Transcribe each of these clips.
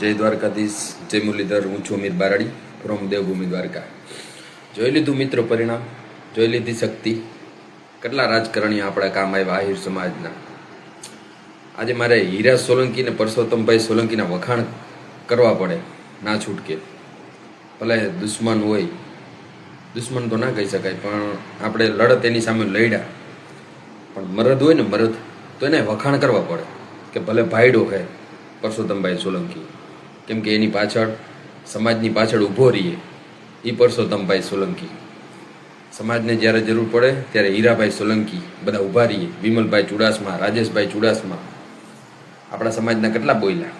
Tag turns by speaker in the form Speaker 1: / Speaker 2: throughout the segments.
Speaker 1: જય દ્વારકાધીશ, જય મુરલીધર, હું છું અમિત બારાડી ફ્રોમ દેવભૂમિ દ્વારકા. જોઈ લીધું મિત્રો પરિણામ? જોઈ લીધી શક્તિ? કેટલા રાજકારણીઓ આપણા કામ આવ્યા આહિર સમાજના? આજે મારે હીરા સોલંકી ને પરસોત્તમભાઈ સોલંકીના વખાણ કરવા પડે, ના છૂટકે. ભલે દુશ્મન હોય, દુશ્મન તો ના કહી શકાય, પણ આપણે લડત એની સામે લડ્યા. પણ મરદ હોય ને મરદ, તો એને વખાણ કરવા પડે, કે ભલે ભાઈડો હે પરસોત્તમભાઈ સોલંકી. કેમ કે એની પાછળ, સમાજની પાછળ ઊભો રહીએ. એ પરસોત્તમભાઈ સોલંકી. સમાજને જ્યારે જરૂર પડે, ત્યારે હીરાભાઈ સોલંકી બધા ઊભા રહીએ. વિમલભાઈ ચુડાસમા, રાજેશભાઈ ચુડાસમા. આપણા સમાજના કેટલા બોયલા?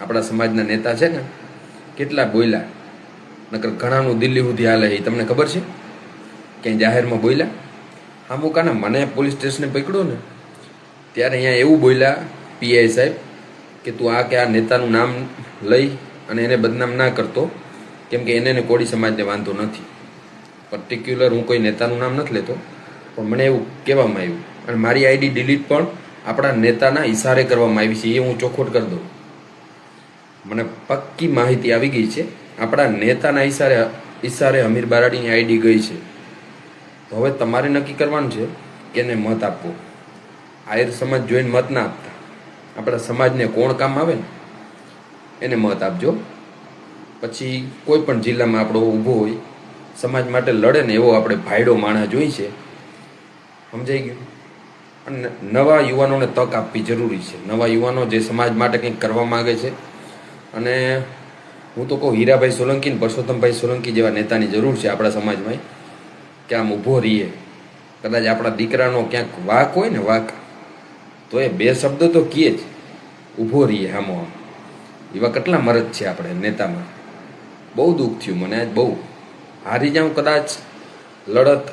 Speaker 1: આપણા સમાજના નેતા છે ને, કેટલા બોયલા? નકર ઘણાનું દિલ્હી સુધી હાલે એ તમને ખબર છે? ક્યાંય જાહેરમાં બોયલા? હા મુકાને મને પોલીસ સ્ટેશને પકડ્યો ને, ત્યારે અહીંયા એવું બોયલા પીઆઈ સાહેબ કે તું આ કે આ નેતાનું નામ લઈ અને એને બદનામ ના કરતો, કેમ કે એને કોળી સમાજને વાંધો નથી. પર્ટિક્યુલર હું કોઈ નેતાનું નામ નથી લેતો, પણ મને એવું કહેવામાં આવ્યું. અને મારી આઈડી ડિલીટ પણ આપણા નેતાના ઈશારે કરવામાં આવી છે, એ હું ચોખવટ કરી દઉં. મને પક્કી માહિતી આવી ગઈ છે, આપણા નેતાના ઈશારે ઈશારે અમીર બારાડીની આઈડી ગઈ છે. તો હવે તમારે નક્કી કરવાનું છે કે એને મત આપવો. આયર સમાજ જોઈને મત ના આપતા આપણા સમાજને કોણ કામ આવે ને, એને મત આપજો. પછી કોઈ પણ જિલ્લામાં આપણો ઊભો હોય, સમાજ માટે લડે ને એવો આપણે ભાયડો માણસ જોઈ છે. સમજાઈ ગયું? અને નવા યુવાનોને તક આપવી જરૂરી છે. નવા યુવાનો જે સમાજ માટે કંઈક કરવા માગે છે. અને હું તો કહું, હીરાભાઈ સોલંકી ને પરસોત્તમભાઈ સોલંકી જેવા નેતાની જરૂર છે આપણા સમાજમાં, કે આમ ઊભો રહીએ. કદાચ આપણા દીકરાનો ક્યાંક વાક હોય ને વાક તો એ બે શબ્દ તો કીએ જ. ઊભો રહીએ હામો આમ એવા કેટલા મરજ છે આપણે નેતામાં. બહુ દુઃખ થયું મને આજ બહુ. હારી જાઉં કદાચ લડત.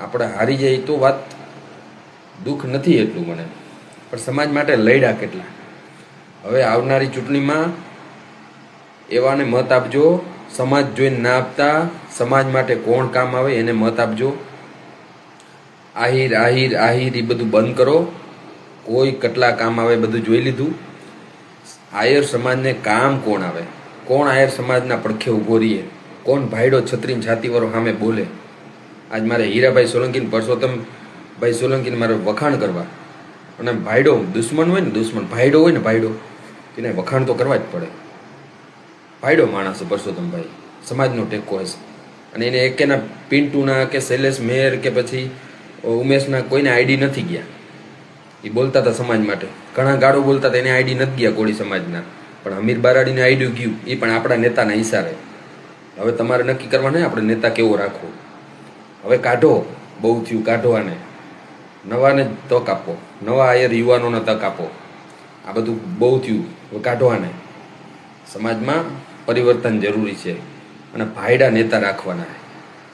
Speaker 1: આપણે હારી જઈએ તો વાત દુઃખ નથી એટલું મને. પણ સમાજ માટે લડ્યા કેટલા. હવે આવનારી ચૂંટણીમાં એવાને મત આપજો. સમાજ જોઈને ના આપતા. સમાજ માટે કોણ કામ આવે એને મત આપજો. આહિર આહિર આહિર એ બધું બંધ કરો. કોઈ કેટલા કામ આવે બધું જોઈ લીધું. આયર સમાજને કામ કોણ આવે? કોણ આયર સમાજના પડખે ઊભો રહીએ? કોણ ભાઈડો છત્રીન છાતીવાળો સામે બોલે? આજ મારે હીરાભાઈ સોલંકીને પરસોત્તમ ભાઈ સોલંકીને મારે વખાણ કરવા. અને ભાઈડો દુશ્મન હોય ને દુશ્મન, ભાઈડો હોય ને ભાઈડો, એને વખાણ તો કરવા જ પડે. ભાઈડો માણસ પરસોત્તમભાઈ. સમાજનો ટેકો હશે. અને એને એકેના પિન્ટુના કે શૈલેષ મેર કે પછી ઉમેશના કોઈને આઈડી નથી ગયા. એ બોલતા હતા સમાજ માટે. ઘણા ગાળો બોલતા હતા, એને આઈડી નથી ગયા કોળી સમાજના. પણ અમીર બારાડીને આઈડી ગયું એ પણ આપણા નેતાના ઈશારે. હવે તમારે નક્કી કરવાનું આપણે નેતા કેવો રાખવો? હવે કાઢો, બહુ થયું, કાઢો આને. નવાને તક આપો. નવા આયર યુવાનોને તક આપો. આ બધું બહુ થયું, હવે કાઢો આને. સમાજમાં પરિવર્તન જરૂરી છે. અને ભાયડા નેતા રાખવાના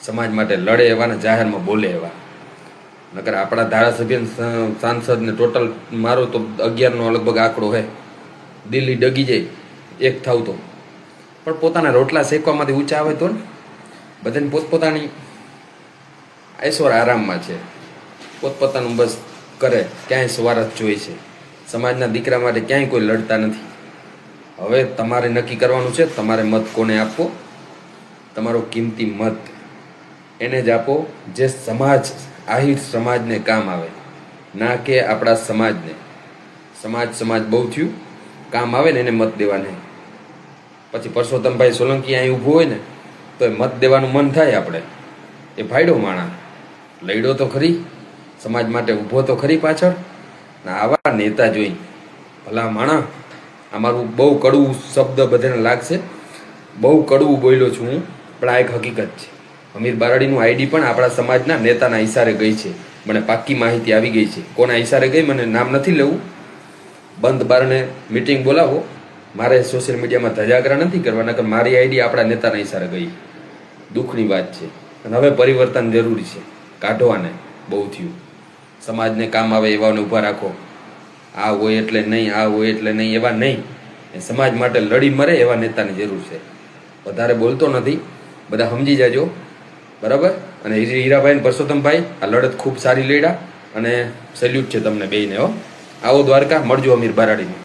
Speaker 1: સમાજ માટે લડે એવા ને જાહેરમાં બોલે એવા. નકર આપણા ધારાસભ્ય ને સ- સાંસદ ને ટોટલ મારો તો અગિયારનો લગભગ આંકડો હે. દિલ્હી ડગી જાય, એક થાવ તો. પણ પોતાના રોટલા શેકવામાંથી ઊંચા આવે તો ને? બધાને પોતપોતાની ઐશ્વર આરામમાં છે. પોતપોતાનું બસ કરે, ક્યાંય સ્વાર્થ જોઈ છે. સમાજના દીકરા માટે ક્યાંય કોઈ લડતા નથી. હવે તમારે નક્કી કરવાનું છે, તમારે મત કોને આપવો? તમારો કિંમતી મત. એને જ આપો જે સમાજ આહિર સમાજને કામ આવે. ના કે આપણા સમાજને. સમાજ સમાજ બહુ થયું. કામ આવે ને એને મત દેવાને પછી પરસોત્તમભાઈ સોલંકી અહીં ઊભું હોય ને તો એ મત દેવાનું મન થાય આપણે. એ ભાઈડો માણા લડ્યો તો ખરી. સમાજ માટે ઊભો તો ખરી પાછળ. ને આવા નેતા જોઈ, ભલા માણા અમારું બહુ કડવું શબ્દ બધાને લાગશે. બહુ કડવું બોલ્યો છું હું, પણ આ એક હકીકત છે. અમીર બારાડીનું આઈડી પણ આપણા સમાજના નેતાના ઈશારે ગઈ છે. મને પાક્કી માહિતી આવી ગઈ છે. કોના ઇશારે ગઈ મને નામ નથી લેવું. બંધ બારને મીટિંગ બોલાવો. મારે સોશિયલ મીડિયામાં ધજાગરા નથી કરવા, નકર મારી આઈડી આપણા નેતાના ઇશારે ગઈ. દુઃખની વાત છે. અને હવે પરિવર્તન જરૂરી છે. કાઢવાને બહુ થયું. સમાજને કામ આવે એવાને ઊભા રાખો. આ હોય એટલે નહીં, આ હોય એટલે નહીં, એવા નહીં. એ સમાજ માટે લડી મરે એવા નેતાની જરૂર છે. વધારે બોલતો નથી. બધા સમજી જાજો. બરાબર? અને હીરા- હીરાભાઈ પરસોત્તમભાઈ, આ લડત ખૂબ સારી લડ્યા. અને સેલ્યુટ છે તમને બેયને, હો. આવો દ્વારકા, મળજો અમીર બારાડીને.